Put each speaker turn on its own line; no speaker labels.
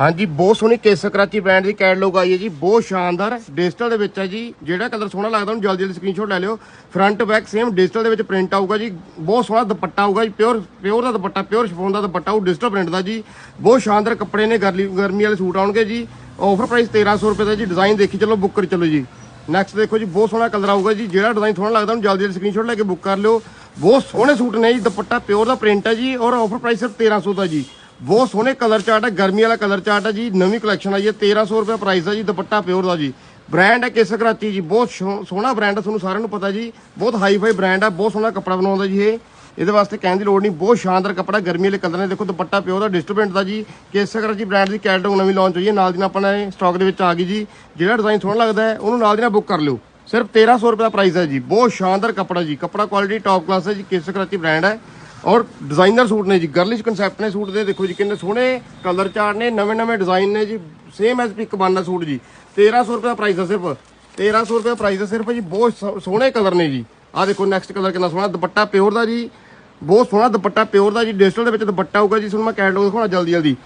ਹਾਂਜੀ, ਬਹੁਤ ਸੋਹਣੀ ਕੇਸ ਕਰਾਚੀ ਬ੍ਰਾਂਡ ਦੀ ਕੈਟਲੌਗ ਆਈ ਹੈ ਜੀ, ਬਹੁਤ ਸ਼ਾਨਦਾਰ ਡਿਜੀਟਲ ਦੇ ਵਿੱਚ ਹੈ ਜੀ। ਜਿਹੜਾ ਕਲਰ ਸੋਹਣਾ ਲੱਗਦਾ, ਉਹਨੂੰ ਜਲਦੀ ਜਲਦੀ ਸਕਰੀਨਸ਼ਾਟ ਲੈ ਲਿਓ। ਫਰੰਟ ਬੈਕ ਸੇਮ ਡਿਜੀਟਲ ਦੇ ਵਿੱਚ ਪ੍ਰਿੰਟ ਆਊਗਾ ਜੀ। ਬਹੁਤ ਸੋਹਣਾ ਦੁਪੱਟਾ ਆਊਗਾ ਜੀ ਪਿਓਰ ਪਿਓਰ ਦਾ ਦੁਪੱਟਾ ਪਿਓਰ ਸ਼ਿਫੋਨ ਦਾ ਦੁਪੱਟਾ, ਉਹ ਡਿਜੀਟਲ ਪ੍ਰਿੰਟ ਦਾ ਜੀ। ਬਹੁਤ ਸ਼ਾਨਦਾਰ ਕੱਪੜੇ ਨੇ, ਗਰਲੀ, ਗਰਮੀ ਵਾਲੇ ਸੂਟ ਆਉਣਗੇ ਜੀ। ਆਫਰ ਪ੍ਰਾਈਸ 1300 ਰੁਪਏ ਦਾ ਜੀ ਡਿਜ਼ਾਈਨ ਦੇਖੀ ਚਲੋ ਬੁੱਕ ਕਰ ਚਲੋ ਜੀ। ਨੈਕਸਟ ਦੇਖੋ ਜੀ, ਬਹੁਤ ਸੋਹਣਾ ਕਲਰ ਆਊਗਾ ਜੀ। ਜਿਹੜਾ ਡਿਜ਼ਾਈਨ ਸੋਹਣਾ ਲੱਗਦਾ, ਉਹਨੂੰ ਜਲਦੀ ਜਲਦੀ ਸਕਰੀਨਸ਼ਾਟ ਲੈ ਕੇ ਬੁੱਕ ਕਰ ਲਿਓ। ਬਹੁਤ ਸੋਹਣੇ ਸੂਟ ਨੇ ਜੀ, ਦੁਪੱਟਾ ਪਿਓਰ ਦਾ ਪ੍ਰਿੰਟ ਹੈ ਜੀ, ਔਰ ਆਫਰ ਪ੍ਰਾਈਸ ਸਿਰਫ 1300 ਦਾ ਜੀ। ਬਹੁਤ ਸੋਹਣੇ ਕਲਰ ਚਾਰਟ ਹੈ ਗਰਮੀ ਵਾਲਾ ਕਲਰ ਚਾਰਟ ਹੈ ਜੀ, ਨਵੀਂ ਕਲੈਕਸ਼ਨ ਆਈ ਹੈ 1300 ਰੁਪਏ ਪ੍ਰਾਈਸ ਹੈ ਜੀ, ਦੁਪੱਟਾ ਪਿਓਰ ਦਾ ਜੀ। ਬ੍ਰਾਂਡ ਹੈ ਕੇਸਰ ਕਰਾਚੀ ਜੀ, ਬਹੁਤ ਸੋ- ਸੋਹਣਾ ਬ੍ਰਾਂਡ ਹੈ ਤੁਹਾਨੂੰ ਸਾਰਿਆਂ ਨੂੰ ਪਤਾ ਜੀ। ਬਹੁਤ ਹਾਈ ਫਾਈ ਬ੍ਰਾਂਡ ਹੈ ਬਹੁਤ ਸੋਹਣਾ ਕੱਪੜਾ ਬਣਾਉਂਦਾ ਜੀ ਇਹ। ਇਹਦੇ ਵਾਸਤੇ ਕਹਿਣ ਦੀ ਲੋੜ ਨਹੀਂ, ਬਹੁਤ ਸ਼ਾਨਦਾਰ ਕੱਪੜਾ, ਗਰਮੀ ਵਾਲੇ ਕਲਰ ਨੇ, ਦੇਖੋ ਦੁਪੱਟਾ ਪਿਓਰ ਦਾ ਡਿਸਟਰਬੈਂਟ ਦਾ ਜੀ। ਕੇਸਰ ਕਰਾਚੀ ਬ੍ਰਾਂਡ ਦੀ ਕੈਟਲੌਗ ਨਵੀਂ ਲਾਂਚ ਹੋਈ ਹੈ, ਨਾਲ ਦੀ ਨਾਲ ਆਪਣਾ ਸਟਾਕ ਦੇ ਵਿੱਚ ਆ ਗਈ ਜੀ। ਜਿਹੜਾ ਡਿਜ਼ਾਈਨ ਸੋਹਣਾ ਲੱਗਦਾ ਹੈ, ਉਹਨੂੰ ਨਾਲ ਦੀ ਨਾਲ ਬੁੱਕ ਕਰ ਲਿਓ। ਸਿਰਫ 1300 ਰੁਪਏ ਦਾ ਪ੍ਰਾਈਸ ਹੈ ਜੀ, ਬਹੁਤ ਸ਼ਾਨਦਾਰ ਕੱਪੜਾ ਜੀ। ਕੱਪੜਾ ਕੁਆਲਿਟੀ ਟੌਪ ਕਲਾਸ ਹੈ ਜੀ, ਕੇਸਰ ਕਰਾਚੀ ਬ੍ਰਾਂਡ ਹੈ। ਔਰ ਡਿਜ਼ਾਈਨਰ ਸੂਟ ਨੇ ਜੀ ਗਰਲਿਸ਼ ਕਨਸੈਪਟ ਨੇ ਸੂਟ ਦੇ, ਦੇਖੋ ਜੀ ਕਿੰਨੇ ਸੋਹਣੇ ਕਲਰ ਚਾਰ ਨੇ, ਨਵੇਂ ਨਵੇਂ ਡਿਜ਼ਾਈਨ ਨੇ ਜੀ ਸੇਮ ਐਸ ਪਿਕ ਬਣਨਾ ਸੂਟ ਜੀ। 1300 ਰੁਪਏ ਦਾ ਪ੍ਰਾਈਸ ਹੈ ਸਿਰਫ 1300 ਰੁਪਏ ਦਾ ਪ੍ਰਾਈਸ ਹੈ ਸਿਰਫ ਜੀ, ਬਹੁਤ ਸੋ- ਸੋਹਣੇ ਕਲਰ ਨੇ ਜੀ। ਆਹ ਦੇਖੋ ਨੈਕਸਟ ਕਲਰ ਕਿੰਨਾ ਸੋਹਣਾ, ਦੁਪੱਟਾ ਪਿਓਰ ਦਾ ਜੀ। ਬਹੁਤ ਸੋਹਣਾ ਦੁਪੱਟਾ ਪਿਓਰ ਦਾ ਜੀ ਡਿਜੀਟਲ ਦੇ ਵਿੱਚ ਦੁਪੱਟਾ ਹੋਊਗਾ ਜੀ, ਤੁਹਾਨੂੰ ਮੈਂ ਕੈਟਲੌਗ ਦਿਖਾਉਣਾ ਜਲਦੀ ਜਲਦੀ